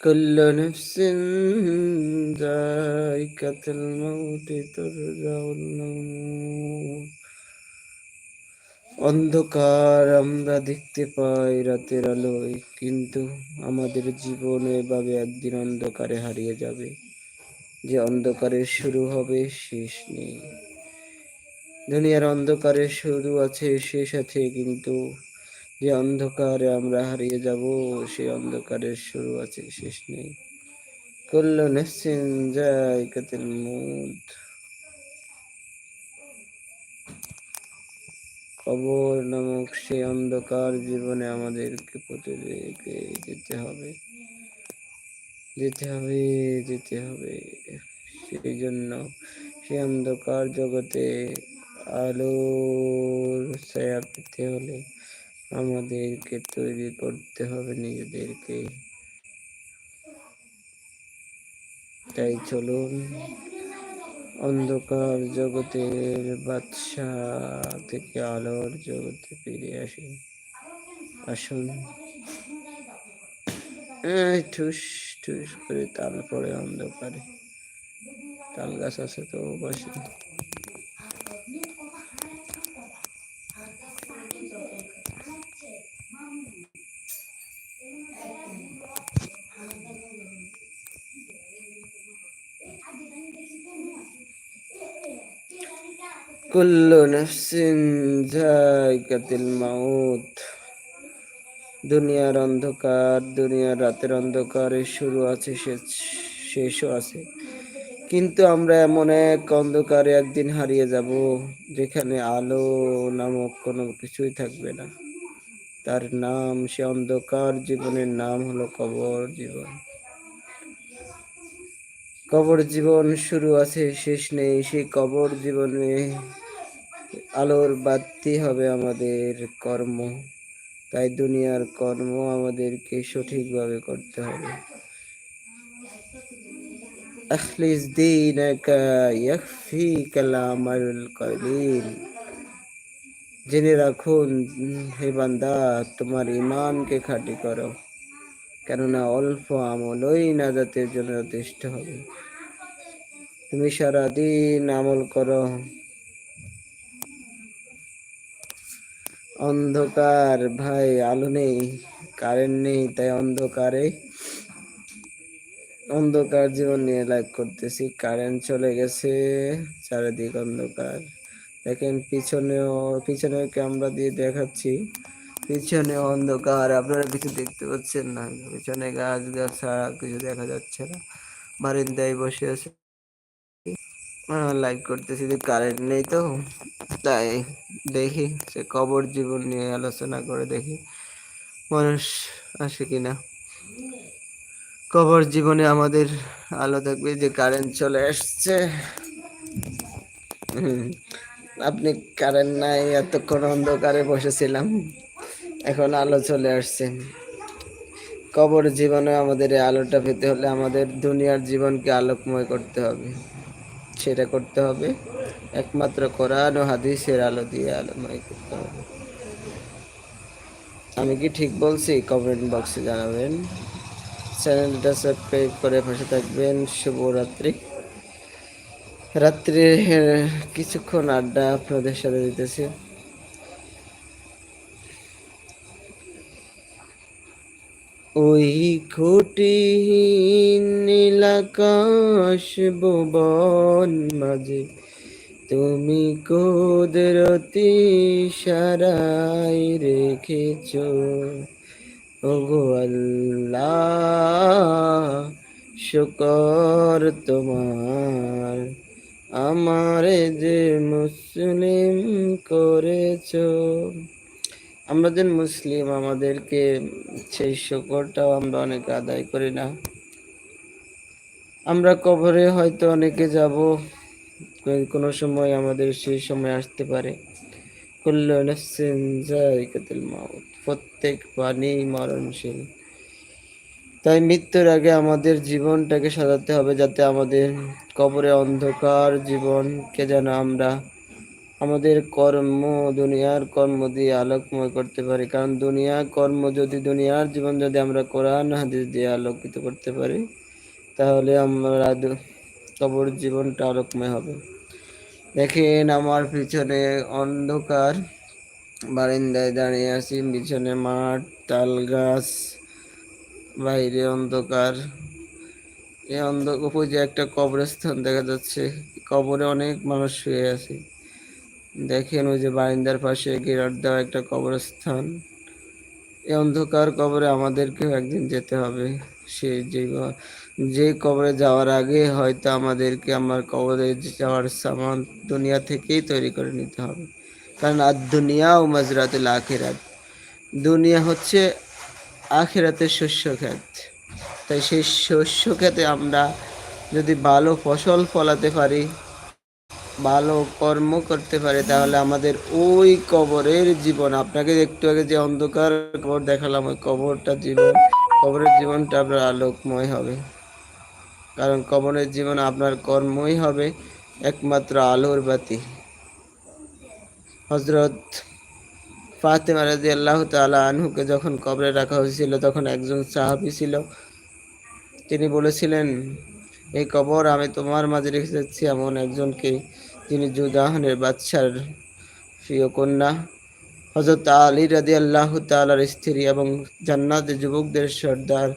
كل نفس ذائقة الموت ترجعون অন্ধকার আমরা দেখতে পাই রাতের আলোয় কিন্তু আমাদের জীবন এভাবে একদিন অন্ধকারে হারিয়ে যাবে যে অন্ধকারের শুরু হবে শেষ নেই দুনিয়ার অন্ধকারের শুরু আছে শেষ আছে কিন্তু যে অন্ধকারে আমরা হারিয়ে যাব, সেই অন্ধকারের শুরু আছে, শেষ নেই। কুল্ল নাফসিন যায়কাতুল মউত কবর নামক সেই অন্ধকার জীবনে আমাদেরকে প্রতিদিনকে যেতে হবে যেতে হবে যেতে হবে। সেই জন্য সেই অন্ধকার জগতে আলোর ছায়া পেতে হলে আমাদেরকে তৈরি করতে হবে নিজেদেরকে। তাই চলুন, অন্ধকার জগতের বাদশা থেকে আলোর জগতে ফিরে আসি। আসুন। ঠুস ঠুস করে তাল পড়ে অন্ধকারে। তাল গাছ আছে তো বসে কুল্লু নফসিন জায়গাতিল মাউত দুনিয়ার অন্ধকার, দুনিয়ার রাতের অন্ধকারের শুরু আছে শেষও আছে। কিন্তু আমরা এমন এক অন্ধকারে একদিন হারিয়ে যাব, যেখানে আলো নামক কোনো কিছুই থাকবে না। তার নাম সে অন্ধকার, জীবনের নাম হলো কবর জীবন। কবর জীবন শুরু আছে শেষ নেই সেই কবর জীবনে আলোর বাড়তি হবে আমাদের কর্ম তাই দুনিয়ার কর্ম আমাদেরকে সঠিকভাবে করতে হবে أخلص دينك يكفيك العمل القليل জেনে রাখুন হে বান্দা তোমার ইমানকে খাটি করো কেননা অল্প আমলই নাজাতের জন্য যথেষ্ট হবে। তুমি সারাদিন আমল করো। অন্ধকার ভাই আলো নেই কারেন্ট নেই, তাই অন্ধকারে অন্ধকার জীবন নিয়ে লাইভ করতেছি। কারেন্ট চলে গেছে, চারিদিক অন্ধকার। দেখেন পিছনেও পিছনে ক্যামেরা দিয়ে দেখাচ্ছি। পিছনে অন্ধকার, আপনারা কিছু দেখতে পাচ্ছেন না। পিছনে গাছ গাছ ছাড়া কিছু দেখা যাচ্ছে না। বারিন্দায় বসে আছে। লাইক করতেছি যে কারেন্ট নেই তো। তাই দেখি, সে কবর জীবন নিয়ে আলোচনা করে দেখি, মানুষ আসে কিনা কবর জীবনে আমাদের আলো থাকবে যে কারেন্ট চলে আসছে। আপনি কারেন্ট নাই, এতক্ষণ অন্ধকারে বসেছিলাম। এখন আলো চলে আসছে। কবর জীবনে আমাদের এই আলোটা পেতে হলে আমাদের দুনিয়ার জীবনকে আলোকময় করতে হবে। সেটা করতে হবে। একমাত্র কোরআন ও হাদিসের আলো দিয়ে আলোময় করতে হবে। আমি কি ঠিক বলছি? কমেন্ট বক্সে জানাবেন। চ্যানেলটা সাবস্ক্রাইব করে পাশে থাকবেন। শুভরাত্রি। রাত্রে কিছুক্ষণ আড্ডা আপনাদের সাথে দিতেছি। ওই খুটি নীলাকাশ ভুবন মাঝে। তুমি কুদরতি সারাই রেখেছ। ওগো আল্লাহ, শুকর তোমার। আমার যে মুসলিম করেছ। আমরা যে মুসলিম, আমাদেরকে সেই শুকরটাও আমরা অনেকে আদায় করি না। আমরা কবরে হয়তো অনেকে যাব, কোনো সময় আমাদের সেই সময় আসতে পারে। প্রত্যেক প্রাণী মরণশীল। তাই মৃত্যুর আগে আমাদের জীবনটাকে সাজাতে হবে, যাতে আমাদের কবরে অন্ধকার জীবনকে যেন আমরা আমাদের কর্ম দুনিয়ার কর্ম দিয়ে আলোকময় করতে পারি। কারণ দুনিয়া কর্ম যদি দুনিয়ার জীবন যদি আমরা কোরআন, হাদিস দিয়ে আলোকিত করতে পারি, তাহলে আমরা কবর জীবনটা আলোকময় হবে। দেখেন আমার পিছনে অন্ধকার, বারিন্দায় দাঁড়িয়ে আছি, পিছনে মাঠ তাল গাছ বাইরে অন্ধকার। এই অন্ধ যে একটা কবরস্থান দেখা যাচ্ছে, কবরে অনেক মানুষ শুয়ে আছে। দেখেন ওই যে বারিন্দার পাশে গেরার দেওয়া একটা কবরস্থান। এই অন্ধকার কবরে আমাদেরকেও একদিন যেতে হবে। সে যে যে কবরে যাওয়ার আগে হয়তো আমাদেরকে আমার কবরে যাওয়ার সামান দুনিয়া থেকেই তৈরি করে নিতে হবে। কারণ আর দুনিয়া ও মাজরাতুল আখেরাত। দুনিয়া হচ্ছে আখেরাতের শস্য ক্ষেত। তাই সেই শস্য ক্ষেতে আমরা যদি ভালো ফসল ফলাতে পারি ভালো কর্ম করতে পারে, তাহলে আমাদের ওই কবরের জীবন। আপনাকে একটু আগে যে অন্ধকার কবর দেখালাম, ওই কবরটা জীবন, কবরের জীবনটা আপনার আলোকময় হবে। কারণ কবরের জীবন আপনার কর্মই হবে, একমাত্র আলোর বাতি। হজরত ফাতেমা রাজি আল্লাহ তালা আনহুকে যখন কবরে রাখা হয়েছিল, তখন একজন সাহাবি ছিল। তিনি বলেছিলেন, এই কবর আমি তোমার মাঝে রেখে যাচ্ছি, এমন একজনকে যিনি জুদাহানের বাদশার প্রিয় কন্যা। হজরত আলী রাদি আল্লাহ তালার স্ত্রী এবং জান্নাত যুবকদের সর্দার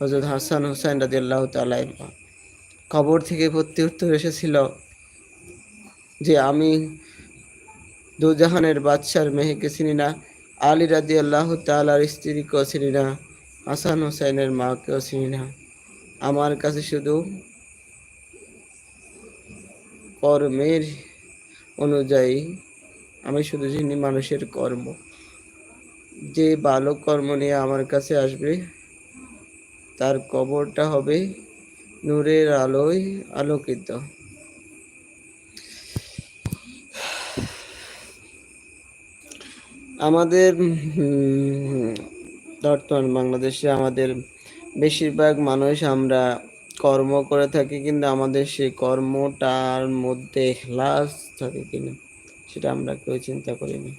হজরত হাসান হুসাইন রাদি আল্লাহ তালাই খবর থেকে উত্তর এসেছিল যে আমি দুজাহানের বাদশার মেহেকে চিনি না, আলী রাদি আল্লাহ তালার স্ত্রীকেও চিনি না, হাসান হুসাইনের মাকেও চিনি না। আমার কাছে শুধু কর্মের অনুযায়ী আমি শুধু চিনি মানুষের কর্ম। যে ভালো কর্ম নিয়ে আমার কাছে আসবে, তার কবরটা হবে নূরের আলোয় আলোকিত। আমাদের বর্তমান বাংলাদেশে আমাদের বেশিরভাগ মানুষ আমরা কর্ম করে থাকি কিন্তু আমাদের সেই কর্মটার মধ্যে ক্লাস থাকে কিনা, সেটা আমরা কেউ চিন্তা করিনি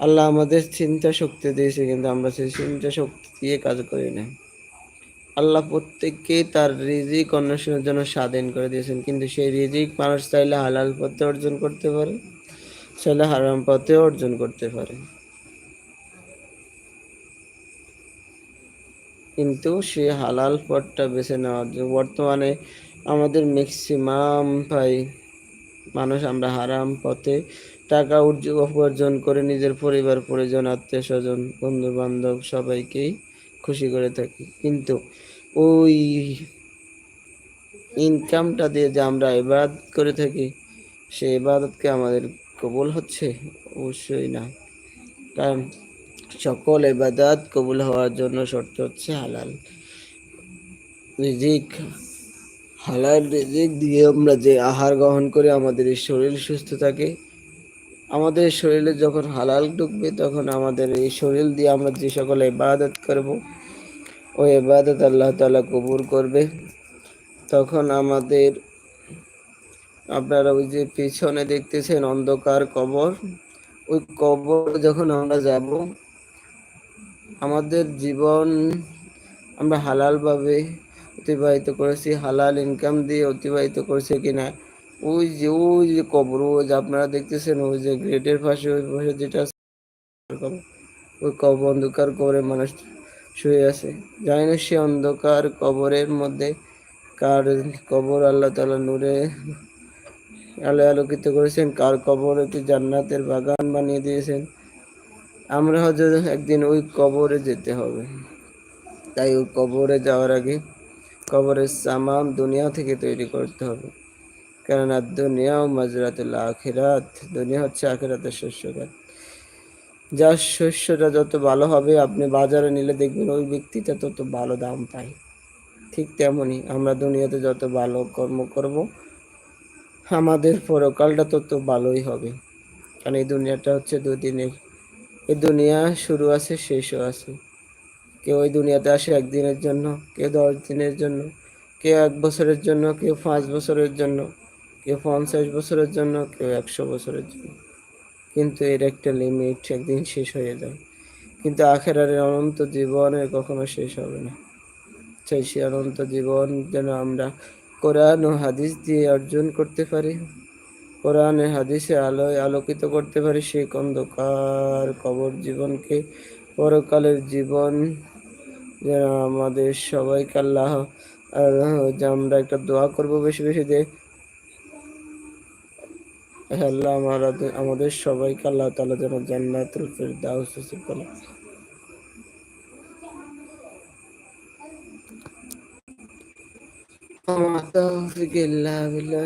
আল্লাহ আমাদের চিন্তা শক্তি দিয়েছে কিন্তু আমরা সেই চিন্তা শক্তি দিয়ে কাজ করি না। আল্লাহ প্রত্যেককে তার রিজিক অন্বেষণের জন্য স্বাধীন করে দিয়েছেন, কিন্তু সেই রিজিক মানুষ চাইলে হালাল পথে অর্জন করতে পারে, চাইলে হারাম পথে অর্জন করতে পারে। কিন্তু সে হালাল পথটা বেছে নেওয়ার জন্য। বর্তমানে আমাদের ম্যাক্সিমাম ভাই মানুষ আমরা হারাম পথে টাকা উপার্জন করে নিজের পরিবার, পরিজন, আত্মীয় স্বজন বন্ধু বান্ধব সবাইকেই খুশি করে থাকি। কিন্তু ওই ইনকামটা দিয়ে যে আমরা এবাদ করে থাকি, সে এবাদতকে আমাদের কবুল হচ্ছে? অবশ্যই না। কারণ সকল এবাদাত কবুল হওয়ার জন্য শর্ত হচ্ছে হালাল রিজিক। হালাল রিজিক দিয়ে আমরা যে আহার গ্রহণ করে, আমাদের এই শরীর সুস্থ থাকে। আমাদের শরীরে যখন হালাল ঢুকবে, তখন আমাদের এই শরীর দিয়ে আমরা যে সকল ইবাদত করব, ওই ইবাদত আল্লাহ তালা কবুল করবে। তখন আমাদের আপনারা ওই যে পিছনে দেখতেছেন অন্ধকার কবর। ওই কবর যখন আমরা যাব আমাদের জীবন আমরা হালালভাবে অতিবাহিত করেছি, হালাল ইনকাম দিয়ে অতিবাহিত করেছি কিনা? ওই যে ওই যে কবর, ওই যে আপনারা দেখতেছেন, ওই যে গ্রেটের পাশে, ওই পাশে যেটা ওই কবর। অন্ধকার কবরে মানুষ শুয়ে আছে। জানি না সে অন্ধকার কবরের মধ্যে কার কবর আল্লাহ তালা নূরে আলো আলোকিত করেছেন, কার কবর একটি জান্নাতের বাগান বানিয়ে দিয়েছেন। আমরা হয়তো একদিন ওই কবরে যেতে হবে। তাই ওই কবরে যাওয়ার আগে কবরের সামাম দুনিয়া থেকে তৈরি করতে হবে। কেননা দুনিয়া ও মাজরাতুল আখেরাত, দুনিয়া হচ্ছে আখেরাতের শস্যঘাত যার শস্যটা যত ভালো হবে, আপনি বাজারে নিলে দেখবেন ওই ব্যক্তিটা তত ভালো দাম পায়। ঠিক তেমনই আমরা দুনিয়াতে যত ভালো কর্ম করব, আমাদের পরকালটা তত ভালোই হবে। কারণ এই দুনিয়াটা হচ্ছে দুদিনের এই দুনিয়া শুরু আছে, শেষও আছে। কেউ ওই দুনিয়াতে আসে একদিনের জন্য, কেউ দশ দিনের জন্য, কেউ এক বছরের জন্য, কেউ পাঁচ বছরের জন্য, কেউ পঞ্চাশ বছরের জন্য, কেউ একশো বছরের জন্য। কিন্তু এর একটা লিমিট একদিন শেষ হয়ে যায়। কিন্তু আখেরার অনন্ত জীবনের কখনো শেষ হবে না। সেই অনন্ত জীবন যেন আমরা কোরআন ও হাদিস দিয়ে অর্জন করতে পারি। কোরআনে হাদিসে আলোয় আলোকিত করতে পারি সেই অন্ধকার কবর জীবনকে পরকালের জীবন যেন আমাদের সবাইকে আল্লাহ যে আমরা একটা দোয়া করব বেশি বেশি যে আল্লাহ আমাদের আমাদের সবাইকে আল্লাহ তালা যেন জান্নাতুল ফিরদাউস নসিব করে وما توفيق إلا بالله